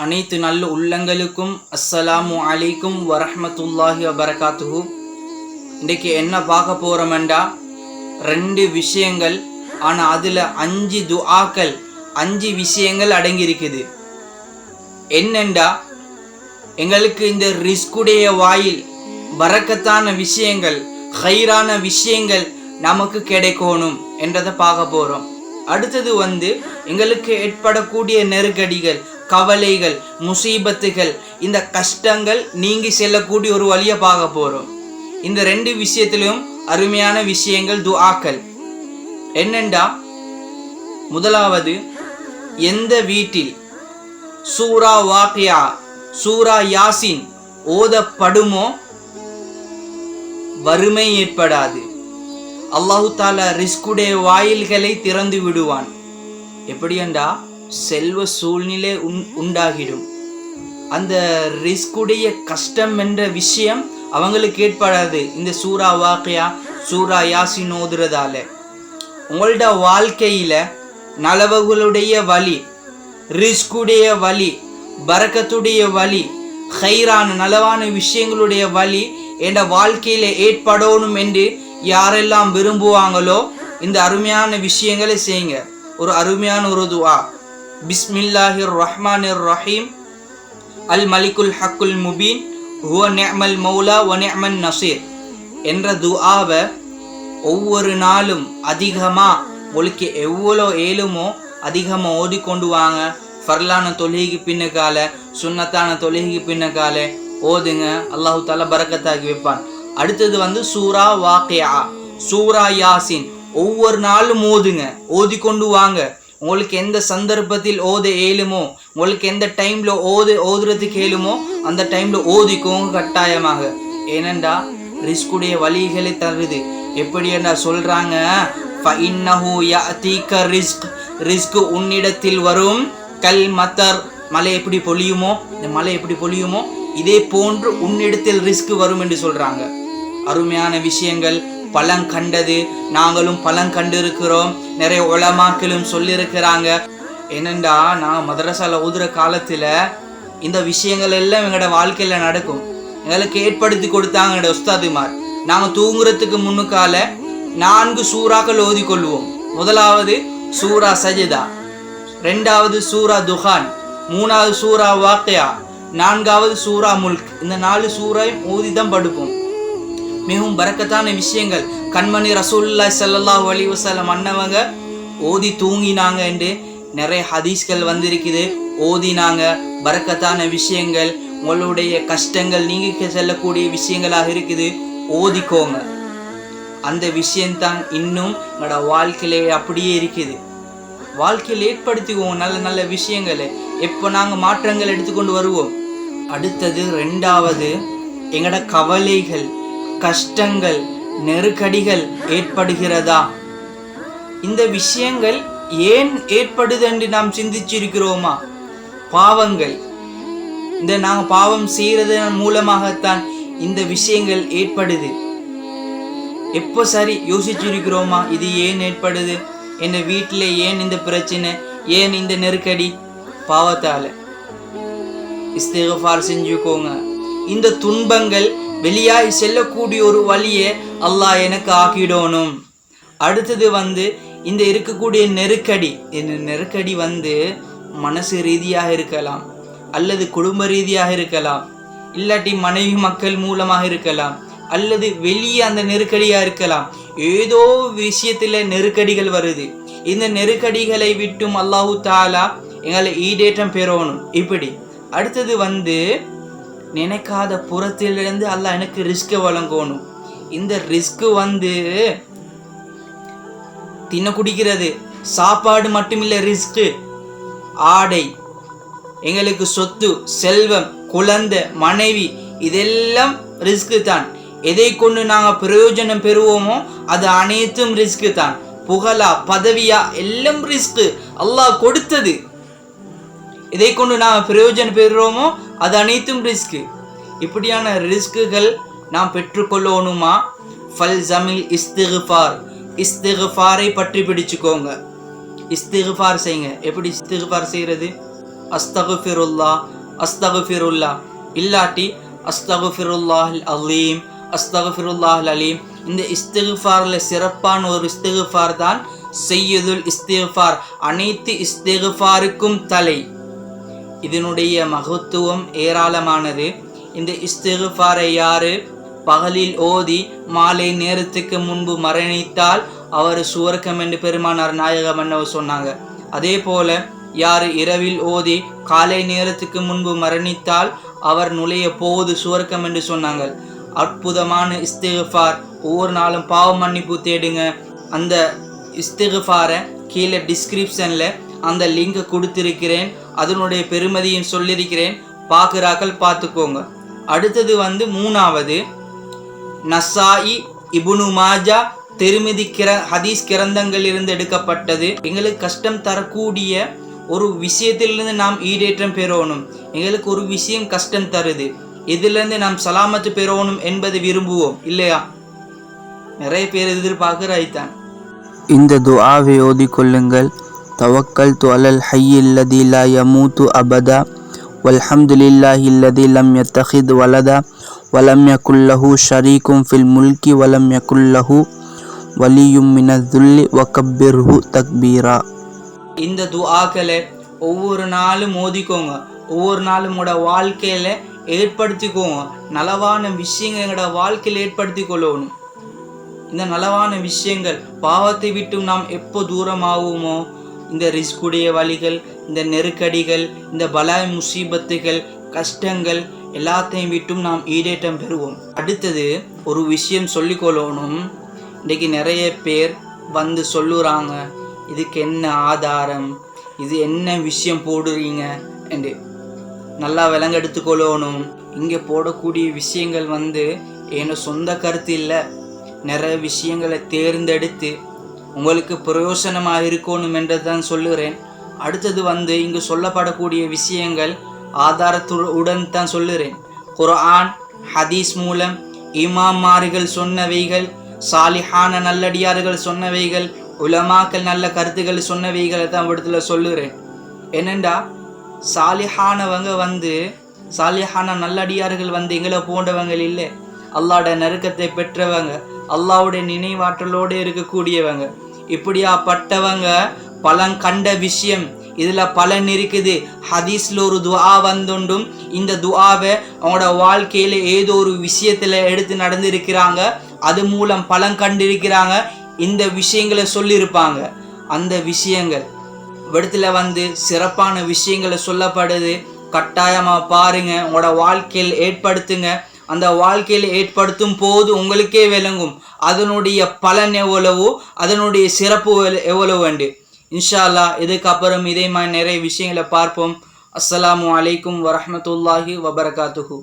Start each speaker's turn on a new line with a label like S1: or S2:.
S1: அனைத்து நல்ல உள்ளங்களுக்கும் அஸ்ஸலாமு அலைக்கும் வரஹ்மத்துல்லாஹி வபரகாத்துஹு. இன்றைக்கு என்ன பார்க்க போகிறோமெண்டா ரெண்டு விஷயங்கள் ஆனால் அதில் அஞ்சு துஆக்கள் அஞ்சு விஷயங்கள் அடங்கியிருக்குது. என்னெண்டா எங்களுக்கு இந்த ரிஸ்குடைய வாயில் வரக்கத்தான விஷயங்கள் ஹைரான விஷயங்கள் நமக்கு கிடைக்கணும் என்றதை பார்க்க போகிறோம் அடுத்தது வந்து எங்களுக்கு ஏற்படக்கூடிய நெருக்கடிகள் கவலைகள் முசீபத்துகள் இந்த கஷ்டங்கள் நீங்கி செல்லக்கூடிய ஒரு வழியை பார்க்க போகிறோம் இந்த ரெண்டு விஷயத்திலும் அருமையான விஷயங்கள் துஆக்கள். என்னண்டா? முதலாவது எந்த வீட்டில் சூரா வாக்கியா சூரா யாசின் ஓதப்படுமோ வறுமை ஏற்படாது. அல்லாஹு தாலா ரிஸ்குடைய வாயில்களை திறந்து விடுவான். எப்படியண்டா? செல்வ சூழ்நிலை உண் உண்டாகிடும். அந்த ரிஸ்குடைய கஷ்டம் என்ற விஷயம் அவங்களுக்கு ஏற்படாது. இந்த சூரா வாக்கையா சூரா யாசின் ஓதுறதால. உங்களோட வாழ்க்கையில நலவுகளுடைய வழி ரிஸ்குடைய வழி பரக்கத்துடைய வழி ஹைரான நலவான விஷயங்களுடைய வழி என்ற வாழ்க்கையில ஏற்படணும் என்று யாரெல்லாம் விரும்புவாங்களோ இந்த அருமையான விஷயங்களை செய்யுங்க. ஒரு அருமையான ஒரு துவா. பிஸ்மில்லாஹிர் ரஹ்மானிர் ரஹீம் அல் மலிகுல் ஹக்குல் முபீன் ஹுவ நிஅமல் மௌலா ஒ நிஅமன் நசீர் என்ற துஆவை ஒவ்வொரு நாளும் அதிகமாக உங்களுக்கு எவ்வளோ ஏழுமோ அதிகமாக ஓதிக்கொண்டு வாங்க. ஃபர்லான தொழுகைக்கு பின்னக்கால சுன்னத்தான தொழுகைக்கு பின்னக்கால ஓதுங்க. அல்லாஹு தாலா பறக்கத்தாக்கி வைப்பான். அடுத்தது வந்து சூரா வாக்கியா சூரா யாசின். ஒவ்வொரு நாளும் ஓதுங்க. ஓதிக்கொண்டு வாங்க. உங்களுக்கு எந்த சந்தர்ப்பத்தில் ஓத ஏழுமோ உங்களுக்கு எந்த டைம்ல ஓது ஓதுறதுக்கு ஏழுமோ அந்த டைம்ல ஓதிக்கோங்க கட்டாயமாக. ஏனென்றா ரிஸ்குடைய வழிகளை தருது. எப்படி என்ன சொல்றாங்க ரிஸ்க். ரிஸ்க் உன்னிடத்தில் வரும். கல் மத்தர் மலை எப்படி பொழியுமோ இந்த மலை எப்படி பொழியுமோ இதே போன்று உன்னிடத்தில் ரிஸ்க் வரும் என்று சொல்றாங்க. அருமையான விஷயங்கள். பலன் கண்டது. நாங்களும் பலன் கண்டிருக்கிறோம். நிறைய உலமாக்களும் சொல்லியிருக்கிறாங்க. என்னண்டா நான் மதரசாவில் ஊதுற காலத்தில் இந்த விஷயங்கள் எல்லாம் எங்களோட வாழ்க்கையில் நடக்கும். எங்களுக்கு ஏற்படுத்தி கொடுத்தாங்க எங்களோட உஸ்தாதுமார். நாங்கள் தூங்குறதுக்கு முன்னுக்கால நான்கு சூறாக்கள் ஓதி கொள்வோம் முதலாவது சூரா சஜிதா. ரெண்டாவது சூரா துஹான். மூணாவது சூரா வாக்கையா. நான்காவது சூரா முல்க். இந்த நாலு சூறாயும் ஓதி தான் படுப்போம். மிகவும் பறக்கத்தான விஷயங்கள். கண்மணி ரசூல்லாய் ஸல்லல்லாஹு அலைஹி வஸல்லம் அண்ணவங்க ஓதி தூங்கினாங்க என்று நிறைய ஹதீஸ்கள் வந்திருக்குது. ஓதினாங்க பறக்கத்தான விஷயங்கள் உங்களுடைய கஷ்டங்கள் நீங்க செல்லக்கூடிய விஷயங்களாக இருக்குது. ஓதிக்கோங்க. அந்த விஷயம்தான் இன்னும் உங்களோட வாழ்க்கையிலே அப்படியே இருக்குது. வாழ்க்கையில் ஏற்படுத்திக்குவோம் நல்ல நல்ல விஷயங்களை. எப்போ நாங்கள் மாற்றங்கள் எடுத்துக்கொண்டு வருவோம்? அடுத்தது ரெண்டாவது எங்களோட கவலைகள். கஷ்டங்கள் நெருக்கடிகள் ஏற்படுகிறதா? இந்த விஷயங்கள் ஏன் ஏற்படுது என்று நாம் சிந்திச்சிருக்கிறோமா? பாவங்கள். இந்த நாங்கள் பாவம் செய்கிறதன் மூலமாகத்தான் இந்த விஷயங்கள் ஏற்படுது. எப்போ சரி யோசிச்சிருக்கிறோமா? இது ஏன் ஏற்படுது? என் வீட்டில் ஏன் இந்த பிரச்சனை? ஏன் இந்த நெருக்கடி? பாவத்தால். இஸ்திகஃபார் செஞ்சுக்கோங்க. இந்த துன்பங்கள் வெளியாய் செல்லக்கூடிய ஒரு வழியை அல்லாஹ் எனக்கு ஆக்கிடணும். அடுத்தது வந்து இந்த இருக்கக்கூடிய நெருக்கடி இந்த நெருக்கடி வந்து மனசு ரீதியாக இருக்கலாம் அல்லது குடும்ப ரீதியாக இருக்கலாம் இல்லாட்டி மனைவி மக்கள் மூலமாக இருக்கலாம் அல்லது வெளியே அந்த நெருக்கடியாக இருக்கலாம். ஏதோ விஷயத்தில் நெருக்கடிகள் வருது. இந்த நெருக்கடிகளை விட்டும் அல்லாஹு தாலா எங்களை ஈடேற்றம் பெறணும். இப்படி. அடுத்தது வந்து நினைக்காத புறத்திலிருந்து அல்லாஹ் எனக்கு ரிஸ்கை வழங்கணும். இந்த ரிஸ்க் வந்து தின்ன குடிக்கிறது சாப்பாடு மட்டுமில்லை ரிஸ்க்கு ஆடை எங்களுக்கு சொத்து செல்வம் குழந்தை மனைவி இதெல்லாம் ரிஸ்க்கு தான். எதை கொண்டு நாங்கள் பிரயோஜனம் பெறுவோமோ அது அனைத்தும் ரிஸ்க்கு தான். புகழா பதவியா எல்லாம் ரிஸ்க்கு அல்லாஹ் கொடுத்தது. இதை கொண்டு நாம் பிரயோஜனம் பெறுறோமோ அது அனைத்தும் ரிஸ்க்கு இப்படியான ரிஸ்க்குகள் நாம் பெற்றுக்கொள்ளணுமா? ஃபல் ஜமில் இஸ்திகுஃபார் இஸ்திகுஃபாரை பற்றி பிடிச்சுக்கோங்க. இஸ்திகுஃபார் செய்யுங்க. எப்படி இஸ்திகுஃபார் செய்கிறது அஸ்தகுஃபிருல்லா அஸ்தகுஃபிருல்லா இல்லாட்டி அஸ்தகுஃபிருல்லாஹ் அலீம் அஸ்தகுஃபிருல்லாஹ் அலீம். இந்த இஸ்திகுஃபாரில் சிறப்பான ஒரு இஸ்திகுஃபார் தான் செய்யுதுல் இஸ்திகுஃபார் அனைத்து இஸ்திகுஃபாருக்கும் தலை. இதனுடைய மகத்துவம் ஏராளமானது. இந்த இஸ்திகுஃபாரை யாரு? பகலில் ஓதி மாலை நேரத்துக்கு முன்பு மரணித்தால் அவர் சுவர்க்கம் என்று பெருமானார் நாயகம் மன்னவர் சொன்னாங்க. அதே போல யார் இரவில் ஓதி காலை நேரத்துக்கு முன்பு மரணித்தால் அவர் நுழைய போவது சுவர்க்கம் என்று சொன்னாங்க. அற்புதமான இஸ்திகுஃபார். ஒவ்வொரு நாளும் பாவ மன்னிப்பு தேடுங்க. அந்த இஸ்திகுஃபாரை கீழே டிஸ்கிரிப்ஷனில் அந்த லிங்கை கொடுத்துருக்கிறேன். அதனுடைய பெருமதியும் சொல்லியிருக்கிறேன் பார்க்குறாக்கள் பார்த்துக்கோங்க. அடுத்தது வந்து மூணாவது. நசாயி இபுனு மாஜா திருமிதி கிர ஹதீஸ் கிரந்தங்கள் இருந்து எடுக்கப்பட்டது. எங்களுக்கு கஷ்டம் தரக்கூடிய ஒரு விஷயத்திலிருந்து நாம் ஈடேற்றம் பெறணும். எங்களுக்கு ஒரு விஷயம் கஷ்டம் தருது. இதிலிருந்து நாம் சலாமத்து பெறணும் என்பது விரும்புவோம். இல்லையா? நிறைய பேர் எதிர்பார்க்கிறாய்தான்
S2: இந்த துஆவை ஓதிக்கொள்ளுங்கள். தவக்கல் துவலல் ஹையில்லதி லா யமூத்து அபதா வல்ஹம்துலில்லாஹி இல்லதி லம் யத்தஹித் வலதா வலம் யகுல்லஹு ஷரீக்கும் ஃபில் முல்கி வலம் யகுல்லஹு வலியும் மினதுல்லி வக்கப்பிர்ஹு தக்பீரா
S1: இந்த துஆக்களை ஒவ்வொரு நாளும் மோதிக்கோங்க. ஒவ்வொரு நாளும் உங்களோட வாழ்க்கையில ஏற்படுத்திக்கோங்க. நலவான விஷயங்கள் எங்களோட வாழ்க்கையில் ஏற்படுத்தி கொள்ளணும் இந்த நலவான விஷயங்கள் பாவத்தை விட்டும் நாம் எப்போ தூரமாகுமோ இந்த ரிஸ்குடைய வழிகள் இந்த நெருக்கடிகள் இந்த பலாய் முசீபத்துகள் கஷ்டங்கள் எல்லாத்தையும் விட்டும் நாம் ஈடேற்றம் பெறுவோம். அடுத்தது ஒரு விஷயம் சொல்லிக்கொள்ளணும் இன்றைக்கு நிறைய பேர் வந்து சொல்லுறாங்க இதுக்கு என்ன ஆதாரம்? இது என்ன விஷயம் போடுறீங்க? என்று. நல்லா விலங்கெடுத்துக்கொள்ளணும் இங்கே போடக்கூடிய விஷயங்கள் வந்து என்னோட சொந்த கருத்து இல்லை. நிறைய விஷயங்களை தேர்ந்தெடுத்து உங்களுக்கு பிரயோசனமாக இருக்கணும் என்று தான் சொல்லுகிறேன். அடுத்தது வந்து இங்கு சொல்லப்படக்கூடிய விஷயங்கள் ஆதாரத்துடன் தான் சொல்லுகிறேன். குர்ஆன் ஹதீஸ் மூலம் இமாமார்கள் சொன்னவைகள் சாலிஹான நல்லடியார்கள் சொன்னவைகள் உலமாக்கள் நல்ல கருத்துக்கள் சொன்னவைகளை தான் இடத்துல சொல்லுகிறேன். என்னெண்டா சாலிஹானவங்க வந்து சாலிஹான நல்லடியார்கள் வந்து எங்களை போன்றவங்க இல்லை. அல்லாட நெருக்கத்தை பெற்றவங்க அல்லாவுடைய நினைவாற்றலோடு இருக்கக்கூடியவங்க. இப்படியாப்பட்டவங்க பலன் கண்ட விஷயம் இதில் பலன் இருக்குது. ஹதீஸ்ல ஒரு துஆ வந்துண்டும் இந்த துஆவை அவங்களோட வாழ்க்கையில் ஏதோ ஒரு விஷயத்தில் எடுத்து நடந்திருக்கிறாங்க. அது மூலம் பலன் கண்டிருக்கிறாங்க. இந்த விஷயங்களை சொல்லியிருப்பாங்க. அந்த விஷயங்கள் விடத்தில் வந்து சிறப்பான விஷயங்களை சொல்லப்படுது. கட்டாயமாக பாருங்கள் உங்களோட வாழ்க்கையில் ஏற்படுத்துங்க. அந்த வாழ்க்கையில் ஏற்படுத்தும் போது உங்களுக்கே விளங்கும். அதனுடைய பலன் எவ்வளவோ? அதனுடைய சிறப்பு எவ்வளவு- அண்டு இன்ஷால்லா இன்ஷா அல்லாஹ் இதுக்கப்புறம் இதே மாதிரி நிறைய விஷயங்களை பார்ப்போம். அஸ்லாம் அலைக்கும் வரமத்துல்லாஹி வபரகாத்துஹு.